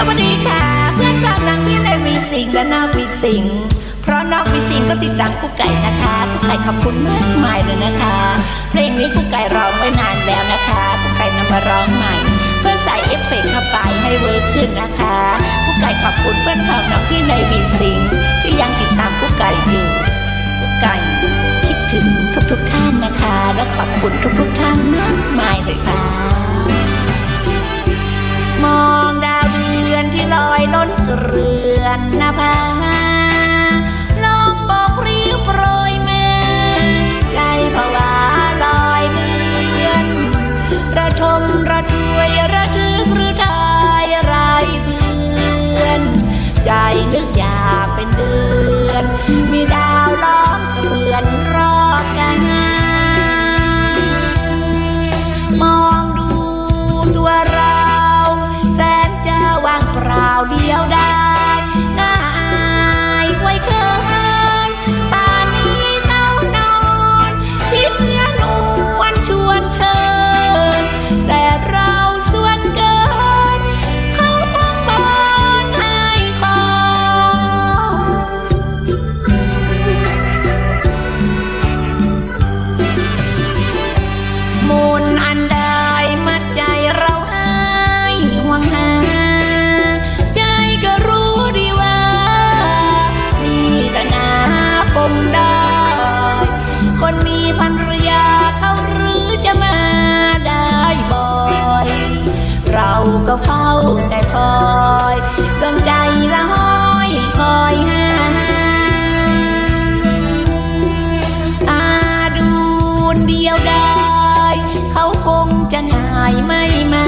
สวัสดีค่ะ เพื่อนรักนักพี่ในวีสิงและนอกวีสิงเพราะนอกวีสิงก็ติดตามกุ๊กไก่นะคะกุ๊กไก่ขอบคุณมากมายเลยนะคะ เพลงนี้กุ๊กไก่ร้องไปนานแล้วนะคะกุ๊กไก่นำมาร้องใหม่ เพื่อใส่เอฟเฟกต์เข้าไปให้เวิร์กขึ้นนะคะกุ๊กไก่ขอบคุณเพื่อนของนักพี่ในวีสิงที่ยังติดตามกุ๊กไก่อยู่กุ๊กไก่คิดถึงทุกๆท่านนะคะ และขอบคุณทุกๆท่านมากมายเลยค่ะ ไม่มา